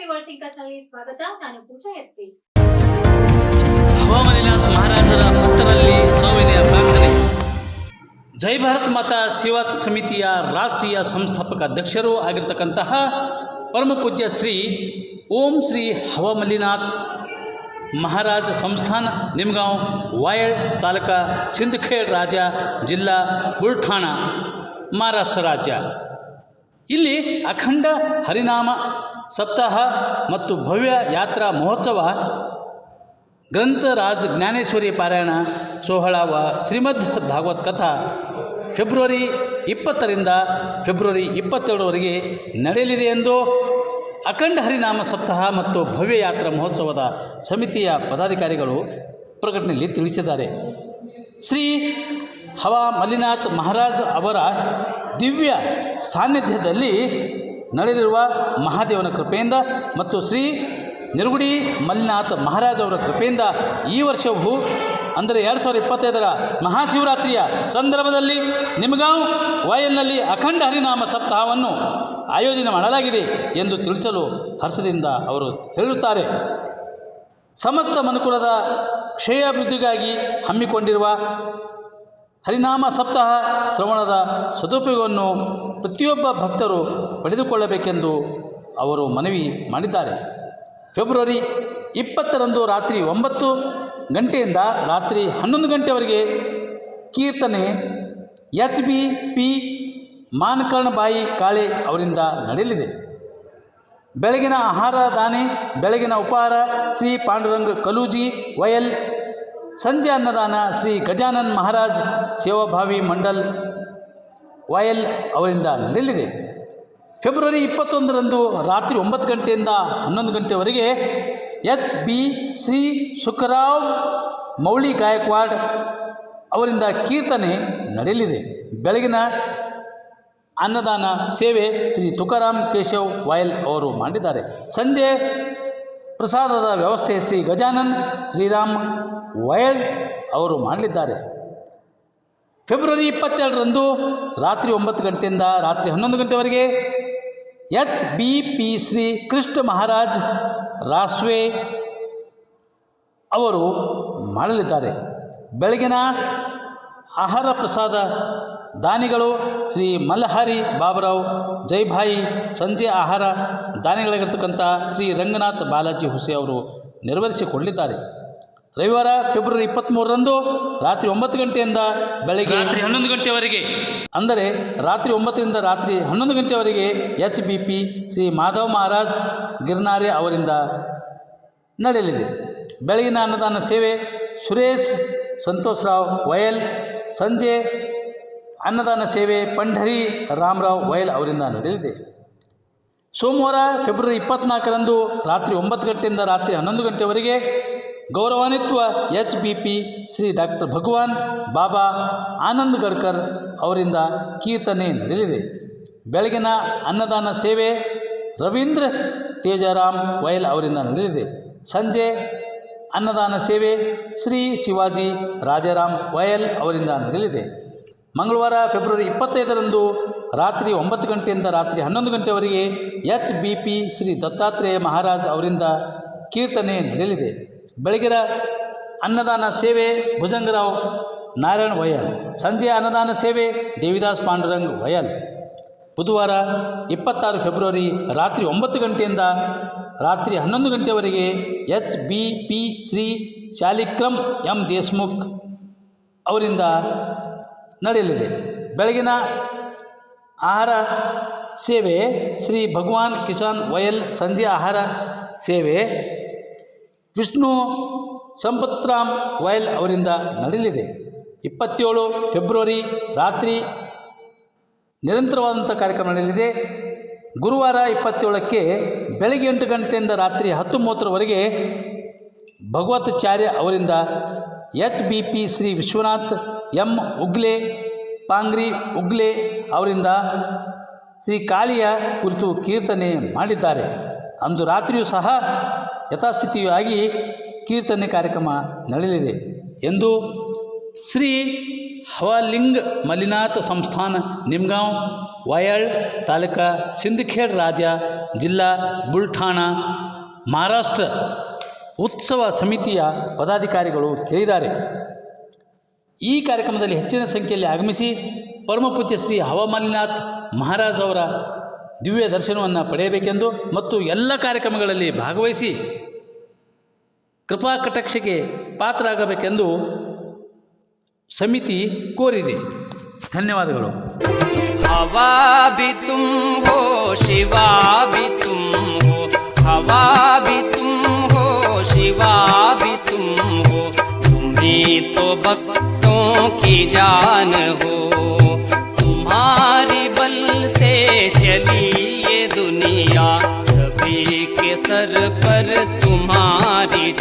ಸ್ವಾಗತ. ನಾನು ಪೂಜಾ ಎಸ್ಪಿ ಹವಾಮಲಿನಾಥ್ ಮಹಾರಾಜರ ಭಕ್ತರಲ್ಲಿ ಸೋವಿನಿಯ ಪ್ರಾರ್ಥನೆ. ಜೈ ಭಾರತ್ ಮಾತಾ ಸೇವಾ ಸಮಿತಿಯ ರಾಷ್ಟ್ರೀಯ ಸಂಸ್ಥಾಪಕ ಅಧ್ಯಕ್ಷರು ಆಗಿರ್ತಕ್ಕಂತಹ ಪರಮ ಪೂಜ್ಯ ಶ್ರೀ ಓಂ ಶ್ರೀ ಹವಾಮಲ್ಲಿನಾಥ್ ಮಹಾರಾಜ ಸಂಸ್ಥಾನ ನಿಮ್ಗಾಂವ್, ವಾಯಳ್ ತಾಲೂಕ ಸಿಂದಖೇಡ್ ರಾಜ ಜಿಲ್ಲಾ ಬುಲ್ಠಾಣ ಮಹಾರಾಷ್ಟ್ರ ರಾಜ್ಯ. ಇಲ್ಲಿ ಅಖಂಡ ಹರಿನಾಮ ಸಪ್ತಾಹ ಮತ್ತು ಭವ್ಯ ಯಾತ್ರಾ ಮಹೋತ್ಸವ. ಗ್ರಂಥರಾಜ್ ಜ್ಞಾನೇಶ್ವರಿ ಪಾರಾಯಣ ಸೋಹಳವ ಶ್ರೀಮದ್ ಭಾಗವತ್ ಕಥಾ. ಫೆಬ್ರವರಿ ಇಪ್ಪತ್ತರಿಂದ ಫೆಬ್ರವರಿ ಇಪ್ಪತ್ತೆರಡರವರೆಗೆ ನಡೆಯಲಿದೆ ಎಂದು ಅಖಂಡ ಹರಿನಾಮ ಸಪ್ತಾಹ ಮತ್ತು ಭವ್ಯ ಯಾತ್ರಾ ಮಹೋತ್ಸವದ ಸಮಿತಿಯ ಪದಾಧಿಕಾರಿಗಳು ಪ್ರಕಟಣೆಯಲ್ಲಿ ತಿಳಿಸಿದ್ದಾರೆ. ಶ್ರೀ ಹವಾ ಮಲ್ಲಿನಾಥ್ ಮಹಾರಾಜ್ ಅವರ ದಿವ್ಯ ಸಾನ್ನಿಧ್ಯದಲ್ಲಿ ನಡೆದಿರುವ ಮಹಾದೇವನ ಕೃಪೆಯಿಂದ ಮತ್ತು ಶ್ರೀ ನಿರ್ಗುಡಿ ಮಲ್ಲಿನಾಥ್ ಮಹಾರಾಜ್ ಅವರ ಕೃಪೆಯಿಂದ ಈ ವರ್ಷವೂ ಅಂದರೆ ಎರಡು ಸಾವಿರದ ಇಪ್ಪತ್ತೈದರ ಮಹಾಶಿವರಾತ್ರಿಯ ಸಂದರ್ಭದಲ್ಲಿ ನಿಮಗಾಂವ್ ವಾಯಲ್ನಲ್ಲಿ ಅಖಂಡ ಹರಿನಾಮ ಸಪ್ತಾಹವನ್ನು ಆಯೋಜನೆ ಮಾಡಲಾಗಿದೆ ಎಂದು ತಿಳಿಸಲು ಹರ್ಷದಿಂದ ಅವರು ಹೇಳುತ್ತಾರೆ. ಸಮಸ್ತ ಮನುಕುಲದ ಕ್ಷೇಯಾಭಿವೃದ್ಧಿಗಾಗಿ ಹಮ್ಮಿಕೊಂಡಿರುವ ಹರಿನಾಮ ಸಪ್ತಾಹ ಶ್ರವಣದ ಸದುಪಯೋಗವನ್ನು ಪ್ರತಿಯೊಬ್ಬ ಭಕ್ತರು ಪಡೆದುಕೊಳ್ಳಬೇಕೆಂದು ಅವರು ಮನವಿ ಮಾಡಿದ್ದಾರೆ. ಫೆಬ್ರವರಿ ಇಪ್ಪತ್ತರಂದು ರಾತ್ರಿ ಒಂಬತ್ತು ಗಂಟೆಯಿಂದ ರಾತ್ರಿ ಹನ್ನೊಂದು ಗಂಟೆವರೆಗೆ ಕೀರ್ತನೆ H B P Mankarnabai Kale ಅವರಿಂದ ನಡೆಯಲಿದೆ. ಬೆಳಗಿನ ಆಹಾರ ದಾನಿ, ಬೆಳಗಿನ ಉಪಹಾರ, ಶ್ರೀ ಪಾಂಡುರಂಗ ಕಲೂಜಿ, ವಯಲ್, ಸಂಜೆ ಅನ್ನದಾನ ಶ್ರೀ ಗಜಾನನ್ ಮಹಾರಾಜ್ ಸೇವಾಭಾವಿ ಮಂಡಲ್ ವಯಲ್ ಅವರಿಂದ ನಡೆಯಲಿದೆ. ಫೆಬ್ರವರಿ ಇಪ್ಪತ್ತೊಂದರಂದು ರಾತ್ರಿ ಒಂಬತ್ತು ಗಂಟೆಯಿಂದ ಹನ್ನೊಂದು ಗಂಟೆವರೆಗೆ ಎಚ್ ಬಿ ಶ್ರೀ ಸುಖರಾವ್ ಮೌಳಿ ಗಾಯಕ್ವಾಡ್ ಅವರಿಂದ ಕೀರ್ತನೆ ನಡೆಯಲಿದೆ. ಬೆಳಗಿನ ಅನ್ನದಾನ ಸೇವೆ ಶ್ರೀ ತುಕಾರಾಮ್ ಕೇಶವ್ ವಾಯಲ್ ಅವರು ಮಾಡಿದ್ದಾರೆ. ಸಂಜೆ ಪ್ರಸಾದದ ವ್ಯವಸ್ಥೆ ಶ್ರೀ ಗಜಾನನ್ ಶ್ರೀರಾಮ್ ವಯಲ್ ಅವರು ಮಾಡಲಿದ್ದಾರೆ. ಫೆಬ್ರವರಿ ಇಪ್ಪತ್ತೆರಡರಂದು ರಾತ್ರಿ ಒಂಬತ್ತು ಗಂಟೆಯಿಂದ ರಾತ್ರಿ ಹನ್ನೊಂದು ಗಂಟೆವರೆಗೆ H B P Shri Krishna Maharaj Raswe ಅವರು ಮಾಡಲಿದ್ದಾರೆ ಬೆಳಗಿನ ಆಹಾರ ಪ್ರಸಾದ ದಾನಿಗಳು ಶ್ರೀ ಮಲ್ಲಹಾರಿ ಬಾಬರಾವ್, ಜೈಭಾಯಿ ಸಂಜೆ ಆಹಾರ ದಾನಿಗಳಾಗಿರ್ತಕ್ಕಂಥ ಶ್ರೀ ರಂಗನಾಥ್ ಬಾಲಾಜಿ ಹುಸೆ ಅವರು ನೆರವೇರಿಸಿಕೊಳ್ಳಿದ್ದಾರೆ ರವಿವಾರ ಫೆಬ್ರವರಿ ಇಪ್ಪತ್ತ್ಮೂರರಂದು ರಾತ್ರಿ ಒಂಬತ್ತು ಗಂಟೆಯಿಂದ ಬೆಳಗ್ಗೆ ರಾತ್ರಿ ಹನ್ನೊಂದು ಗಂಟೆವರೆಗೆ. ಅಂದರೆ ರಾತ್ರಿ ಒಂಬತ್ತರಿಂದ ರಾತ್ರಿ ಹನ್ನೊಂದು ಗಂಟೆವರೆಗೆ H B P Shri Madhav Maharaj Girnare ಅವರಿಂದ ನಡೆಯಲಿದೆ. ಬೆಳಗಿನ ಅನ್ನದಾನ ಸೇವೆ ಸುರೇಶ್ ಸಂತೋಷ್ ರಾವ್ ವಯಲ್ ಸಂಜೆ ಅನ್ನದಾನ ಸೇವೆ ಪಂಢರಿ ರಾಮರಾವ್ ವಯಲ್ ಅವರಿಂದ ನಡೆಯಲಿದೆ. ಸೋಮವಾರ ಫೆಬ್ರವರಿ ಇಪ್ಪತ್ನಾಲ್ಕರಂದು ರಾತ್ರಿ ಒಂಬತ್ತು ಗಂಟೆಯಿಂದ ರಾತ್ರಿ ಹನ್ನೊಂದು ಗಂಟೆವರೆಗೆ ಗೌರವಾನ್ವಿತ್ವ H B P Shri doctor Bhagwan Baba Anand Gadkar ಅವರಿಂದ ಕೀರ್ತನೆ ನಡೆಯಲಿದೆ. ಬೆಳಗಿನ ಅನ್ನದಾನ ಸೇವೆ ರವೀಂದ್ರ ತೇಜಾರಾಮ್ ವೈಲ್ ಅವರಿಂದ ನಡೆಯಲಿದೆ. ಸಂಜೆ ಅನ್ನದಾನ ಸೇವೆ ಶ್ರೀ ಶಿವಾಜಿ ರಾಜಾರಾಮ್ ವಯಲ್ ಅವರಿಂದ ನಡೆಯಲಿದೆ. ಮಂಗಳವಾರ ಫೆಬ್ರವರಿ ಇಪ್ಪತ್ತೈದರಂದು ರಾತ್ರಿ ಒಂಬತ್ತು ಗಂಟೆಯಿಂದ ರಾತ್ರಿ ಹನ್ನೊಂದು ಗಂಟೆವರೆಗೆ H B P Shri Dattatreya Maharaj ಅವರಿಂದ ಕೀರ್ತನೆ ನಡೆಯಲಿದೆ. ಬೆಳಗಿನ ಅನ್ನದಾನ ಸೇವೆ, ಭುಜಂಗರಾವ್ ನಾರಾಯಣ್ ವಯಲ್. ಸಂಜೆ ಅನ್ನದಾನ ಸೇವೆ, ದೇವಿದಾಸ್ ಪಾಂಡುರಂಗ್ ವಯಲ್. ಬುಧವಾರ ಇಪ್ಪತ್ತಾರು ಫೆಬ್ರವರಿ ರಾತ್ರಿ ಒಂಬತ್ತು ಗಂಟೆಯಿಂದ ರಾತ್ರಿ ಹನ್ನೊಂದು ಗಂಟೆವರೆಗೆ H B P Shri Shalikram M Deshmukh ಅವರಿಂದ ನಡೆಯಲಿದೆ. ಬೆಳಗಿನ ಆಹಾರ ಸೇವೆ ಶ್ರೀ ಭಗವಾನ್ ಕಿಸಾನ್ ವಯಲ್ ಸಂಜೆ ಆಹಾರ ಸೇವೆ ವಿಷ್ಣು ಸಂಪತ್ರಾಮ್ ವೈಲ್ ಅವರಿಂದ ನಡೆಯಲಿದೆ. ಇಪ್ಪತ್ತೇಳು ಫೆಬ್ರವರಿ ರಾತ್ರಿ ನಿರಂತರವಾದಂಥ ಕಾರ್ಯಕ್ರಮ ನಡೆಯಲಿದೆ. ಗುರುವಾರ ಇಪ್ಪತ್ತೇಳಕ್ಕೆ ಬೆಳಗ್ಗೆ ಎಂಟು ಗಂಟೆಯಿಂದ ರಾತ್ರಿ ಹತ್ತು ಮೂವತ್ತರವರೆಗೆ ಭಗವತಾಚಾರ್ಯ ಅವರಿಂದ H B P Shri Vishwanath M Ugle, Pangri Ugle ಅವರಿಂದ ಶ್ರೀ ಕಾಳಿಯ ಕುರಿತು ಕೀರ್ತನೆ ಮಾಡಿದ್ದಾರೆ. ಅಂದು ರಾತ್ರಿಯೂ ಸಹ ಯಥಾಸ್ಥಿತಿಯೂ ಆಗಿ ಕೀರ್ತನೆ ಕಾರ್ಯಕ್ರಮ ನಡೆಯಲಿದೆ ಎಂದು ಶ್ರೀ ಹವಲಿಂಗ್ ಮಲಿನಾಥ ಸಂಸ್ಥಾನ ನಿಮ್ಗಾಂವ್, ವಯಳ್ ತಾಲೂಕಾ ಸಿಂಧಖೇಡ್ ರಾಜ ಜಿಲ್ಲಾ ಬುಲ್ಠಾಣ, ಮಹಾರಾಷ್ಟ್ರ ಉತ್ಸವ ಸಮಿತಿಯ ಪದಾಧಿಕಾರಿಗಳು ಕೇಳಿದ್ದಾರೆ. ಈ ಕಾರ್ಯಕ್ರಮದಲ್ಲಿ ಹೆಚ್ಚಿನ ಸಂಖ್ಯೆಯಲ್ಲಿ ಆಗಮಿಸಿ ಪರಮಪೂಜ್ಯ ಶ್ರೀ ಹವಮಲ್ಲಿನಾಥ್ ಮಹಾರಾಜ್ ಅವರ ದಿವ್ಯ ದರ್ಶನವನ್ನು ಪಡೆಯಬೇಕೆಂದು ಮತ್ತು ಎಲ್ಲ ಕಾರ್ಯಕ್ರಮಗಳಲ್ಲಿ ಭಾಗವಹಿಸಿ ಕೃಪಾ ಕಟಾಕ್ಷಕ್ಕೆ ಪಾತ್ರರಾಗಬೇಕೆಂದು ಸಮಿತಿ ಕೋರಿದೆ ಧನ್ಯವಾದಗಳು हवा भी तुम हो शिवा भी तुम हो हवा भी तुम हो शिवा भी तुम हो तुम्ही तो भक्तों की जान हो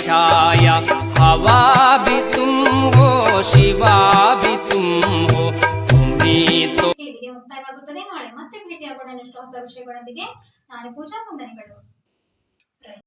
छाया हवा भी तुम हो शिवा भी तुम हो तुम्ही तो ಇಲ್ಲಿಗೆ ಮುಕ್ತಾಯವಾಗುತ್ತದೆ ನಾಳೆ ಮತ್ತೆ ಭೇಟಿಯಾಗೋಣ ಇನ್ನಷ್ಟು ಹೊಸ ವಿಷಯಗಳೊಂದಿಗೆ ನಾಳೆ ಪೂಜಾ ವಂದನೆಗಳು